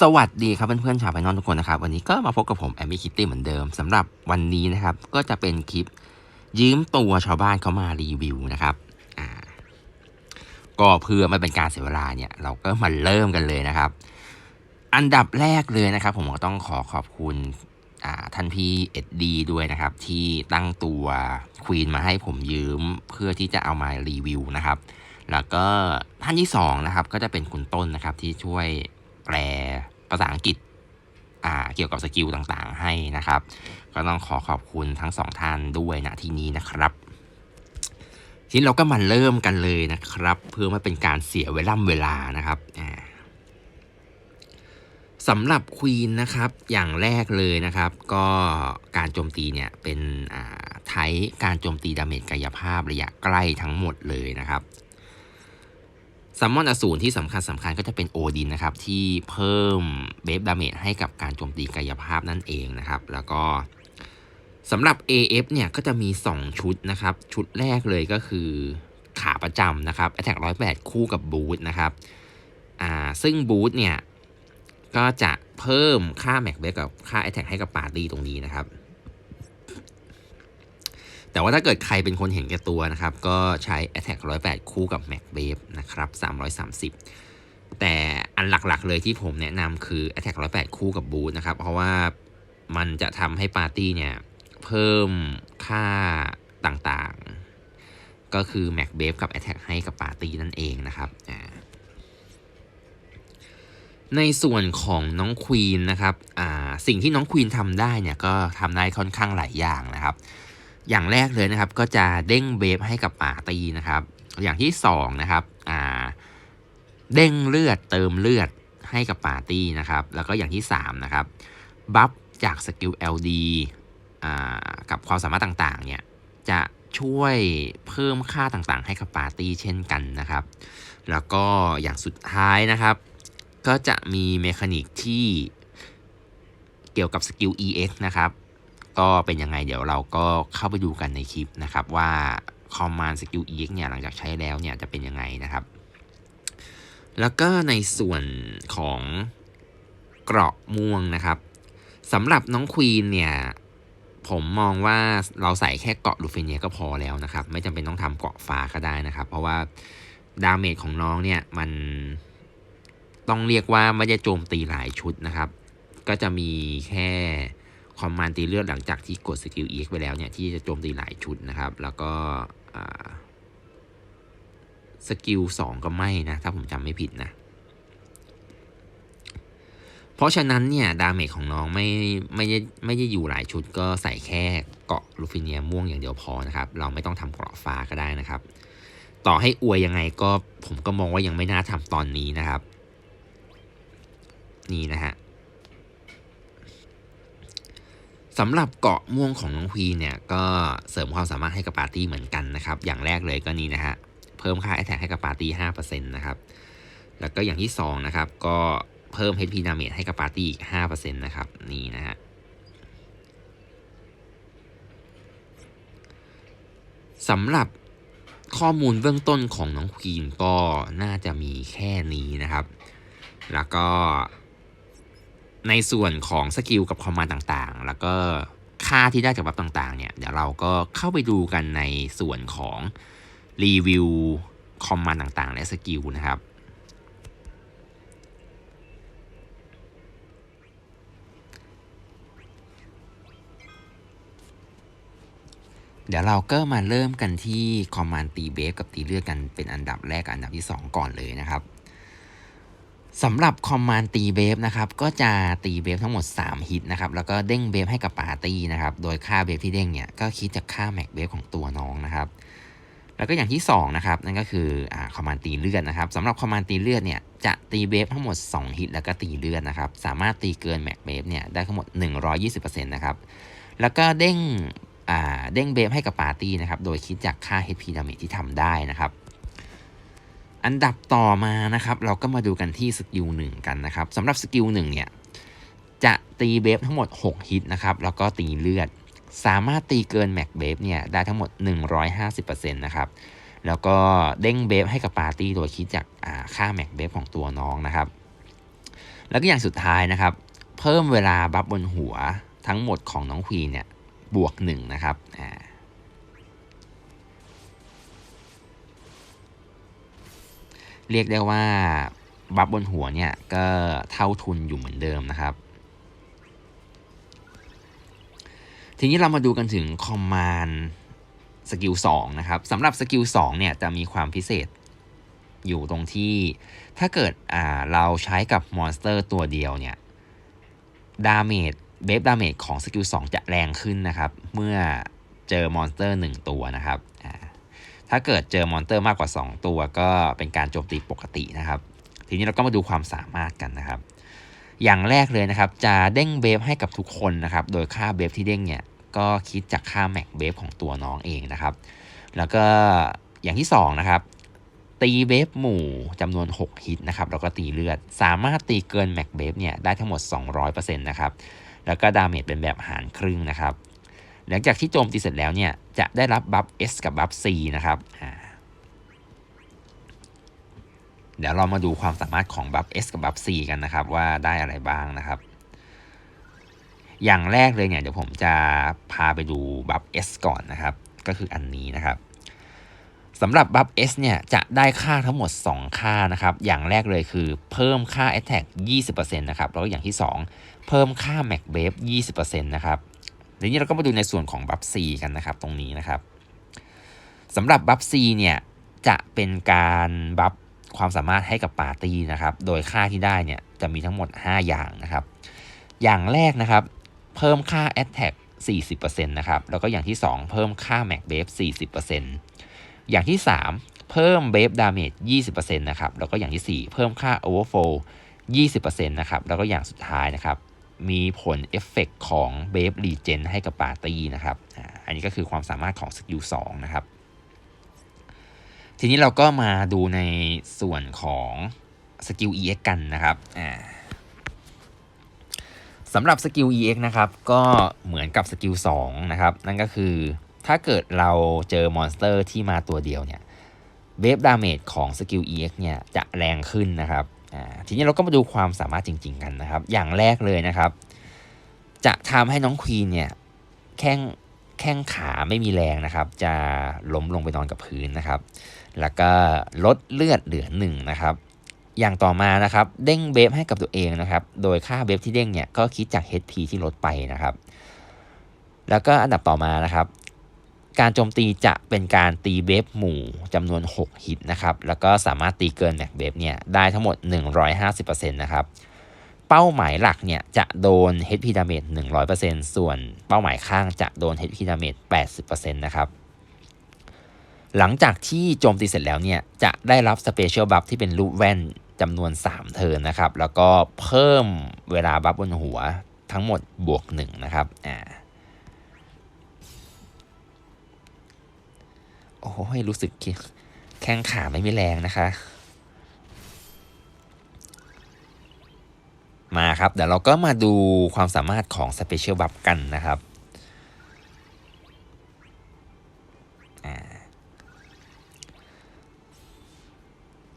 สวัสดีครับเพื่อนๆชาวไพนอนทุกคนนะครับ วันนี้ก็มาพบกับผมแอมมี่คิตตี้เหมือนเดิมสำหรับวันนี้นะครับ ก็จะเป็นคลิปยืมตัวชาวบ้านเขามารีวิวนะครับอ่าก็เพื่อไม่เป็นการเสียเวลาเนี่ย เราก็มาเริ่มกันเลยนะครับ อันดับแรกเลยนะครับ ผมก็ต้องขอขอบคุณอ่าท่านพี่เอ็ดดีด้วยนะครับ ที่ตั้งตัวควีนมาให้ผมยืมเพื่อที่จะเอามารีวิวนะครับ แล้วก็ท่านที่สองนะครับก็จะเป็นคุณต้นนะครับที่ช่วย แปลภาษาอังกฤษอ่าเกี่ยวกับสกิลต่างๆ ให้นะครับ ก็ต้องขอขอบคุณทั้งสองท่านด้วยนะที่นี้นะครับ ทีนี้เราก็มาเริ่มกันเลยนะครับ เพื่อไม่เป็นการเสียเวลาเวลานะครับสำหรับควีนนะครับอย่างแรกเลยนะครับ ก็การโจมตีเนี่ยเป็นไทป์การโจมตีดาเมจกายภาพระยะใกล้ทั้งหมดเลยนะครับ ซัมมอนอสูรที่สำคัญสำคัญก็จะเป็นโอดินนะครับ ที่เพิ่มเบฟดาเมจให้กับการโจมตีกายภาพนั่นเองนะครับ แล้วก็สำหรับ AF เนี่ยก็จะมี 2 ชุดนะครับ ชุดแรกเลยก็คือขาประจำนะครับ Attack 108 คู่กับบูทนะครับอ่าซึ่งบูทเนี่ย ก็จะเพิ่มค่าแม็กเบฟกับค่า Attack ให้กับปาร์ตี้ตรงนี้นะครับ แต่ว่าถ้าเกิดใครเป็นคนเห็นแก่ตัวนะครับ ก็ใช้ Attack 108 คู่กับ Mac b a v e นะครับ 330 แต่อันหลักๆเลยที่ผมแนะนำคือ Attack 108 คู่กับ Boot นะครับ เพราะว่ามันจะทำให้ปาร์ตี้เนี่ย เพิ่มค่าต่างๆ ก็คือ Mac b a v e กับ Attack ให้กับปาร์ตี้นั่นเองนะครับอ่าในส่วนของน้องควีนนะครับ อ่า สิ่งที่น้องควีนทำได้เนี่ยก็ทำได้ค่อนข้างหลายอย่างนะครับ อย่างแรกเลยนะครับก็จะเด้งเบฟให้กับปาร์ตี้นะครับ อย่างที่สองนะครับอ่าเด้งเลือดเติมเลือดให้กับปาร์ตี้นะครับ แล้วก็อย่างที่สามนะครับบัฟจากสกิล LD อ่ากับความสามารถต่างๆเนี่ยจะช่วยเพิ่มค่าต่างๆ ให้กับปาร์ตี้เช่นกันนะครับ แล้วก็อย่างสุดท้ายนะครับ ก็จะมีเมคานิกที่เกี่ยวกับสกิล EX นะครับ ก็เป็นยังไงเดี๋ยวเราก็เข้าไปดูกันในคลิปนะครับว่า Command Skill EX เนี่ยหลังจากใช้แล้วเนี่ยจะเป็นยังไงนะครับ แล้วก็ในส่วนของเกราะม่วงนะครับสำหรับน้องควีนเนี่ยผมมองว่าเราใส่แค่เกาะลูฟิเนียก็พอแล้วนะครับ ไม่จำเป็นต้องทำเกาะฟ้าก็ได้นะครับ เพราะว่าดาเมจของน้องเนี่ยมันต้องเรียกว่าไม่ได้โจมตีหลายชุดนะครับ ก็จะมีแค่ คอมมานด์ตีเลือดหลังจากที่กดสกิล EX ไปแล้วเนี่ยที่จะโจมตีหลายชุดนะครับ แล้วก็สกิล2ก็ไม่นะ ถ้าผมจำไม่ผิดนะ เพราะฉะนั้นเนี่ยดาเมจของน้องไม่ไม่ได้ไม่ได้อยู่หลายชุดก็ใส่แค่เกาะลูฟิเนียม่วงอย่างเดียวพอนะครับ เราไม่ต้องทำเกราะฟ้าก็ได้นะครับ ต่อให้อวยยังไงก็ผมก็มองว่ายังไม่น่าทำตอนนี้นะครับ นี่นะฮะ สำหรับเกาะม่วงของน้องควีเนี่ยก็เสริมความสามารถให้กับปาร์ตี้เหมือนกันนะครับ อย่างแรกเลยก็นี่นะฮะเพิ่มค่า Attack ให้กับปาร์ตี้5%นะครับแล้วก็อย่างที่2นะครับก็เพิ่ม HP Damage ให้กับปาร์ตี้อีก5%นะครับนี่นะฮะสำหรับข้อมูลเบื้องต้นของน้องควีนก็น่าจะมีแค่นี้นะครับ แล้วก็ ในส่วนของสกิลกับคอมมานด์ต่างๆ แล้วก็ค่าที่ได้จากบัฟต่างๆ เนี่ย เดี๋ยวเราก็เข้าไปดูกันในส่วนของรีวิวคอมมานด์ต่างๆ และสกิลนะครับเดี๋ยวเราก็มาเริ่มกันที่คอมมานด์ตีเบฟกับตีเลือดกันเป็นอันดับแรกกับอันดับที่ 2 ก่อนเลยนะครับ สำหรับคอมมานด์ตีเบฟนะครับก็จะตีเบฟทั้งหมด 3 ฮิตนะครับแล้วก็เด้งเบฟให้กับปาร์ตี้นะครับโดยค่าเบฟที่เด้งเนี่ยก็คิดจากค่าแม็กเบฟของตัวน้องนะครับแล้วก็อย่างที่2นะครับนั่นก็คืออ่าคอมมานด์ตีเลือดนะครับสำหรับคอมมานด์ตีเลือดเนี่ยจะตีเบฟทั้งหมด 2 ฮิตแล้วก็ตีเลือดนะครับสามารถตีเกินแม็กเบฟเนี่ยได้ทั้งหมด 120%นะครับแล้วก็เด้งอ่าเด้งเบฟให้กับปาร์ตี้นะครับโดยคิดจากค่า HP damage ที่ทำได้นะครับ อันดับต่อมานะครับ เราก็มาดูกันที่สกิลหนึ่งกันนะครับสำหรับสกิลหนึ่งเนี่ยจะตีเบฟทั้งหมด 6 ฮิตนะครับ แล้วก็ตีเลือด สามารถตีเกินแม็กเบฟเนี่ยได้ทั้งหมด 150%นะครับแล้วก็เด้งเบฟให้กับปาร์ตี้โดยคิดจากค่าแม็กเบฟของตัวน้องนะครับ แล้วก็อย่างสุดท้ายนะครับ เพิ่มเวลาบัฟบนหัวทั้งหมดของน้องควีเนี่ยบวกหนึ่งนะครับอ่า เรียกได้ว่าบัฟบนหัวเนี่ยก็เท่าทุนอยู่เหมือนเดิมนะครับ ทีนี้เรามาดูกันถึงคอมมานด์สกิล2นะครับสำหรับสกิล2เนี่ยจะมีความพิเศษอยู่ตรงที่ถ้าเกิดอ่าเราใช้กับมอนสเตอร์ตัวเดียวเนี่ยดาเมจเบฟดาเมจของสกิล2จะแรงขึ้นนะครับ เมื่อเจอมอนสเตอร์ 1 ตัวนะครับอ่า ถ้าเกิดเจอมอนเตอร์มากกว่า 2 ตัวก็เป็นการโจมตีปกตินะครับ ทีนี้เราก็มาดูความสามารถกันนะครับ อย่างแรกเลยนะครับ จะเด้งเบฟให้กับทุกคนนะครับ โดยค่าเบฟที่เด้งเนี่ยก็คิดจากค่าแม็กเบฟของตัวน้องเองนะครับ แล้วก็อย่างที่2นะครับตีเบฟหมู่จำนวน 6 ฮิตนะครับแล้วก็ตีเลือด สามารถตีเกินแม็กเบฟเนี่ยได้ทั้งหมด 200%นะครับแล้วก็ดาเมจเป็นแบบหารครึ่งนะครับ หลังจากที่โจมตีเสร็จแล้วเนี่ย จะได้รับบัฟ S กับบัฟ C นะครับเดี๋ยวเรามาดูความสามารถของบัฟ S กับบัฟ C กันนะครับ ว่าได้อะไรบ้างนะครับ อย่างแรกเลยเนี่ยเดี๋ยวผมจะพาไปดูบัฟ S ก่อนนะครับ ก็คืออันนี้นะครับสำหรับบัฟ S เนี่ยจะได้ค่าทั้งหมด 2 ค่านะครับ อย่างแรกเลยคือเพิ่มค่า Attack 20%นะครับ แล้วก็อย่างที่ 2 เพิ่มค่า Max b a f 20%นะครับ ทีนี้เราก็มาดูในส่วนของบัฟ C กันนะครับตรงนี้นะครับสำหรับบัฟ C เนี่ยจะเป็นการบัฟความสามารถให้กับปาร์ตี้นะครับ โดยค่าที่ได้เนี่ยจะมีทั้งหมด 5 อย่างนะครับ อย่างแรกนะครับ เพิ่มค่า Attack 40%นะครับ แล้วก็อย่างที่ 2 เพิ่มค่า Max b a f 40%อย่างที่ 3 เพิ่ม b a f Damage 20%นะครับ แล้วก็อย่างที่ 4 เพิ่มค่า Overflow 20%นะครับ แล้วก็อย่างสุดท้ายนะครับ มีผลเอฟเฟกของ b a f Regen ให้กับปาร์ตี้นะครับอันนี้ก็คือความสามารถของสกิล2นะครับ ทีนี้เราก็มาดูในส่วนของสกิล EX กันนะครับสำหรับสกิล EX นะครับ ก็เหมือนกับสกิล2นะครับ นั่นก็คือถ้าเกิดเราเจอมอนสเตอร์ที่มาตัวเดียวเนี่ยเวฟดาเมจของสกิล EX เนี่ยจะแรงขึ้นนะครับ อ่าทีนี้เราก็มาดูความสามารถจริง ๆ กันนะครับ อย่างแรกเลยนะครับ จะทำให้น้องควีนเนี่ยแข้งแข้งขาไม่มีแรงนะครับ จะล้มลงไปนอนกับพื้นนะครับ แล้วก็ลดเลือดเหลือหนึ่งนะครับ อย่างต่อมานะครับ เด้งเบฟให้กับตัวเองนะครับ โดยค่าเบฟที่เด้งเนี่ยก็คิดจาก HP ที่ลดไปนะครับ แล้วก็อันดับต่อมานะครับ การโจมตีจะเป็นการตีเบฟหมู่จำนวน 6 ฮิตนะครับ แล้วก็สามารถตีเกินแม็กเบฟเนี่ยได้ทั้งหมด 150%นะครับ เป้าหมายหลักเนี่ยจะโดน HP damage 100%ส่วนเป้าหมายข้างจะโดน HP damage 80%นะครับหลังจากที่โจมตีเสร็จแล้วเนี่ยจะได้รับสเปเชียลบัฟที่เป็นรูปแว่นจำนวน 3 เทิร์นนะครับ แล้วก็เพิ่มเวลาบัฟบนหัวทั้งหมดบวก1นะครับอ่า โอ้ยรู้สึกแข้งขาไม่มีแรงนะคะ มาครับ เดี๋ยวเราก็มาดูความสามารถของสเปเชียลบัฟกันนะครับ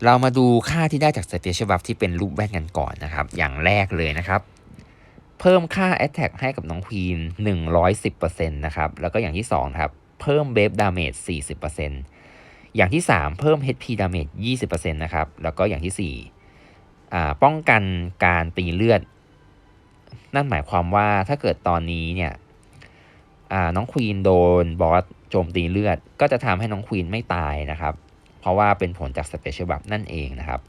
เรามาดูค่าที่ได้จากสเปเชียลบัฟที่เป็นรูปแว่นกันก่อนนะครับ อย่างแรกเลยนะครับ เพิ่มค่า Attack ให้กับน้องควีน110%นะครับ แล้วก็อย่างที่2ครับ เพิ่มเบฟดาเมจ40%อย่างที่ 3 เพิ่ม HP Damage 20%นะครับ แล้วก็อย่างที่4อ่าป้องกันการตีเลือด นั่นหมายความว่าถ้าเกิดตอนนี้เนี่ยอ่าน้องควีนโดนบอสโจมตีเลือด ก็จะทำให้น้องควีนไม่ตายนะครับ เพราะว่าเป็นผลจากสเปเชียลบัฟนั่นเองนะครับ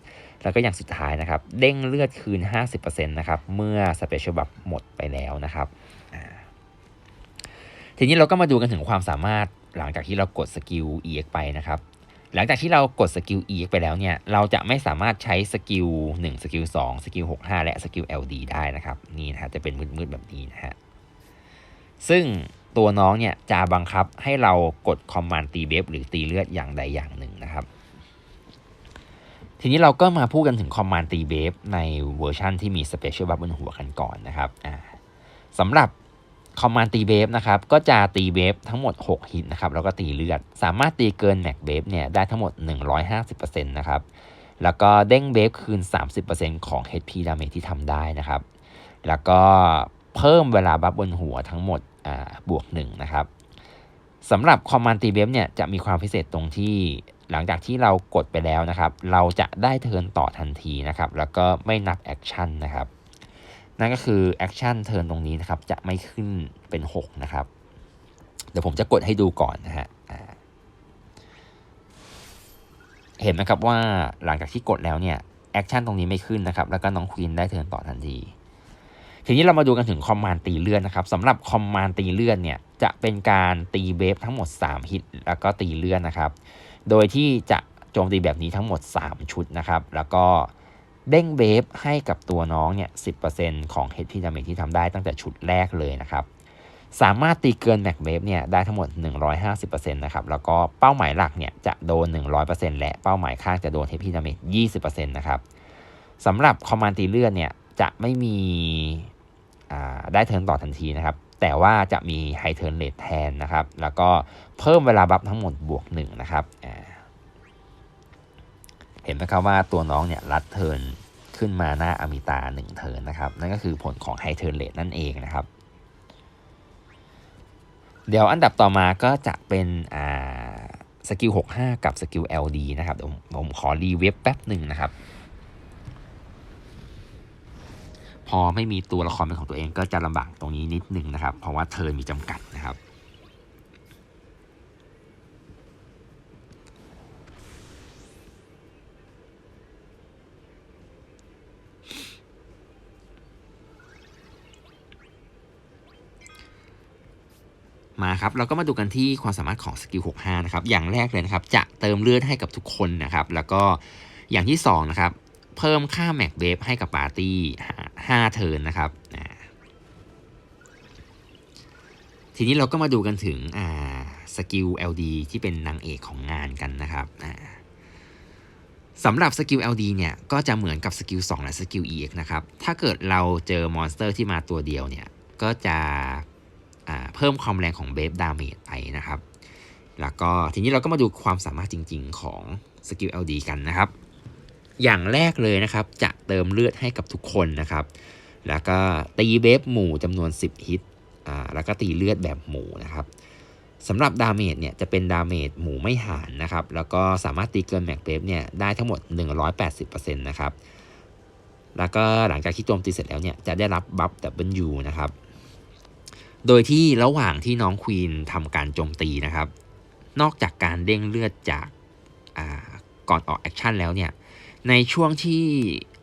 แล้วก็อย่างสุดท้ายนะครับ เด้งเลือดคืน 50%นะครับ เมื่อสเปเชียลบัฟหมดไปแล้วนะครับอ่า ทีนี้เราก็มาดูกันถึงความสามารถหลังจากที่เรากดสกิล EX ไปนะครับ หลังจากที่เรากดสกิล EX ไปแล้วเนี่ย เราจะไม่สามารถใช้สกิล1สกิล2สกิล65 และสกิล LD ได้นะครับ นี่นะฮะจะเป็นมืดๆแบบนี้นะฮะ ซึ่งตัวน้องเนี่ยจะบังคับให้เรากดคอมมานด์ตีเบฟหรือตีเลือดอย่างใดอย่างหนึ่งนะครับ ทีนี้เราก็มาพูดกันถึงคอมมานด์ตีเบฟในเวอร์ชันที่มีสเปเชียลบัฟบนหัวกันก่อนนะครับสำหรับ คอมมานด์ตีเบฟนะครับก็จะตีเบฟทั้งหมด 6 ฮิตนะครับแล้วก็ตีเลือด สามารถตีเกินแม็กเบฟเนี่ยได้ทั้งหมด 150%นะครับแล้วก็เด้งเบฟคืน 30%ของ HP damage ที่ทำได้นะครับ แล้วก็เพิ่มเวลาบัฟบนหัวทั้งหมดบวก1นะครับสำหรับคอมมานด์ตีเบฟเนี่ยจะมีความพิเศษตรงที่หลังจากที่เรากดไปแล้วนะครับ เราจะได้เทิร์นต่อทันทีนะครับ แล้วก็ไม่นับแอคชั่นนะครับ นั่นก็คือแอคชั่นเทิร์นตรงนี้นะครับ จะไม่ขึ้นเป็น 6 นะครับ เดี๋ยวผมจะกดให้ดูก่อนนะฮะเห็นนะครับว่าหลังจากที่กดแล้วเนี่ยแอคชั่นตรงนี้ไม่ขึ้นนะครับ แล้วก็น้องควีนได้เทิร์นต่อทันที ทีนี้เรามาดูกันถึงคอมมานด์ตีเลื่อนนะครับสำหรับคอมมานด์ตีเลื่อนเนี่ยจะเป็นการตีเบฟทั้งหมด 3 ฮิตแล้วก็ตีเลื่อนนะครับ โดยที่จะโจมตีแบบนี้ทั้งหมด 3 ชุดนะครับ แล้วก็ เด้งเบฟให้กับตัวน้องเนี่ย10%ของ HP damage ที่ทำได้ตั้งแต่ชุดแรกเลยนะครับ สามารถตีเกินแม็กเบฟเนี่ยได้ทั้งหมด 150%นะครับ แล้วก็เป้าหมายหลักเนี่ยจะโดน 100%และเป้าหมายข้างจะโดน HP damage 20%นะครับสำหรับคอมมานด์ตีเลือนเนี่ยจะไม่มีได้เทิร์นต่อทันทีนะครับ แต่ว่าจะมีไฮเทิร์นเลทแทนนะครับ แล้วก็เพิ่มเวลาบัฟทั้งหมดบวกหนึ่งนะครับเห็นไหมครับว่าตัวน้องเนี่ยรัดเทิร์น ขึ้นมาหน้าอมิตาหนึ่งเทิร์นนะครับ นั่นก็คือผลของไฮเทิร์นเลทนั่นเองนะครับ เดี๋ยวอันดับต่อมาก็จะเป็นสกิล65 กับสกิล LD นะครับผมขอรีเว็บแป๊บหนึ่งนะครับ พอไม่มีตัวละครเป็นของตัวเองก็จะลำบากตรงนี้นิดนึงนะครับ เพราะว่าเทิร์นมีจำกัดนะครับ ครับเราก็มาดูกันที่ความสามารถของสกิล65นะครับอย่างแรกเลยนะครับจะเติมเลือดให้กับทุกคนนะครับแล้วก็อย่างที่2นะครับเพิ่มค่าแม็กเบฟให้กับปาร์ตี้ห้าเทิร์นนะครับทีนี้เราก็มาดูกันถึงสกิล LD ที่เป็นนางเอกของงานกันนะครับสำหรับสกิล LD เนี่ยก็จะเหมือนกับสกิล2และสกิล EX นะครับถ้าเกิดเราเจอมอนสเตอร์ที่มาตัวเดียวเนี่ยก็จะ เพิ่มความแรงของเบฟดาเมจไปนะครับ แล้วก็ทีนี้เราก็มาดูความสามารถจริง ๆ ของสกิล LD กันนะครับ อย่างแรกเลยนะครับ จะเติมเลือดให้กับทุกคนนะครับ แล้วก็ตีเบฟหมู่จำนวน 10 ฮิตอ่าแล้วก็ตีเลือดแบบหมู่นะครับสำหรับดาเมจเนี่ยจะเป็นดาเมจหมู่ไม่หารนะครับ แล้วก็สามารถตีเกินแม็กเบฟเนี่ยได้ทั้งหมด 180%นะครับ แล้วก็หลังจากที่โจมตีเสร็จแล้วเนี่ยจะได้รับบัฟดับเบิลยูนะครับ โดยที่ระหว่างที่น้องควีนทำการโจมตีนะครับ นอกจากการเด้งเลือดจากก่อนออกแอคชั่นแล้วเนี่ย ในช่วงที่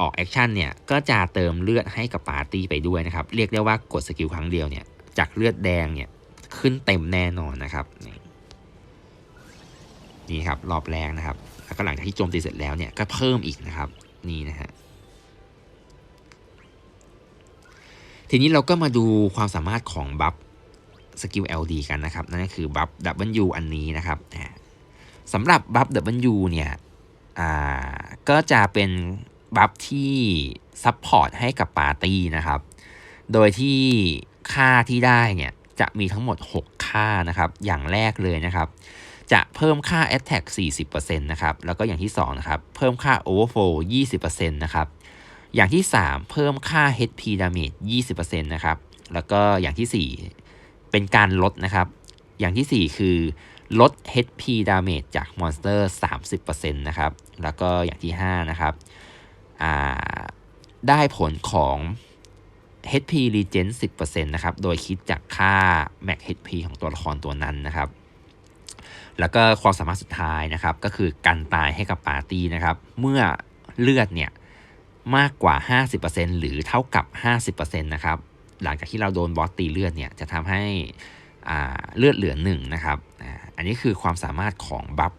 ออกแอคชั่นเนี่ย ก็จะเติมเลือดให้กับปาร์ตี้ไปด้วยนะครับ เรียกได้ว่ากดสกิลครั้งเดียวเนี่ย จากเลือดแดงเนี่ย ขึ้นเต็มแน่นอนนะครับ นี่ครับรอบแรกนะครับ แล้วก็หลังจากที่โจมตีเสร็จแล้วเนี่ย ก็เพิ่มอีกนะครับ นี่นะฮะ ทีนี้เราก็มาดูความสามารถของบัฟสกิล LD กันนะครับ นั่นก็คือบัฟ W อันนี้นะครับสำหรับบัฟ W เนี่ยอ่าก็จะเป็นบัฟที่ซัพพอร์ตให้กับปาร์ตี้นะครับ โดยที่ค่าที่ได้เนี่ยจะมีทั้งหมด 6 ค่านะครับ อย่างแรกเลยนะครับ จะเพิ่มค่า attack 40%นะครับ แล้วก็อย่างที่ 2 นะครับ เพิ่มค่า overflow 20%นะครับ อย่างที่ 3 เพิ่มค่า HP damage 20%นะครับ แล้วก็อย่างที่ 4 เป็นการลดนะครับ อย่างที่ 4 คือลด HP damage จากมอนสเตอร์ 30%นะครับ แล้วก็อย่างที่ 5 นะครับ ได้ผลของ HP regen 10%นะครับ โดยคิดจากค่า max HP ของตัวละครตัวนั้นนะครับ แล้วก็ความสามารถสุดท้ายนะครับ ก็คือกันตายให้กับปาร์ตี้นะครับ เมื่อเลือดเนี่ย มากกว่า 50%หรือเท่ากับ 50%นะครับ หลังจากที่เราโดนบอสตีเลือดเนี่ยจะทำให้เลือดเหลือหนึ่งนะครับอันนี้คือความสามารถของบัฟ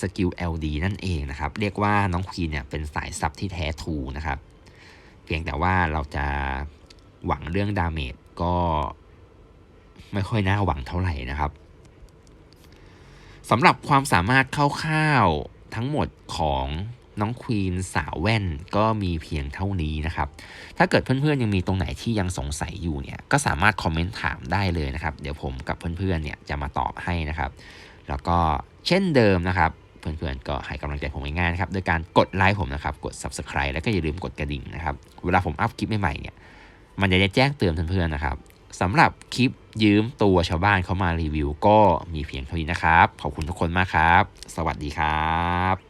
สกิล LD นั่นเองนะครับ เรียกว่าน้องควีนเนี่ยเป็นสายซับที่แท้ทูนะครับ เพียงแต่ว่าเราจะหวังเรื่องดาเมจก็ไม่ค่อยน่าหวังเท่าไหร่นะครับสำหรับความสามารถคร่าวๆทั้งหมดของ น้องควีนสาวแว่นก็มีเพียงเท่านี้นะครับ ถ้าเกิดเพื่อนๆยังมีตรงไหนที่ยังสงสัยอยู่เนี่ยก็สามารถคอมเมนต์ถามได้เลยนะครับ เดี๋ยวผมกับเพื่อนๆเนี่ยจะมาตอบให้นะครับ แล้วก็เช่นเดิมนะครับเพื่อนๆก็ให้กำลังใจผมง่ายๆนะครับโดยการกดไลค์ผมนะครับกด subscribe แล้วก็อย่าลืมกดกระดิ่งนะครับเวลาผมอัพคลิปใหม่ๆเนี่ยมันจะได้แจ้งเตือนเพื่อนๆนะครับสำหรับคลิปยืมตัวชาวบ้านเขามารีวิว ก็มีเพียงเท่านี้นะครับ ขอบคุณทุกคนมากครับ สวัสดีครับ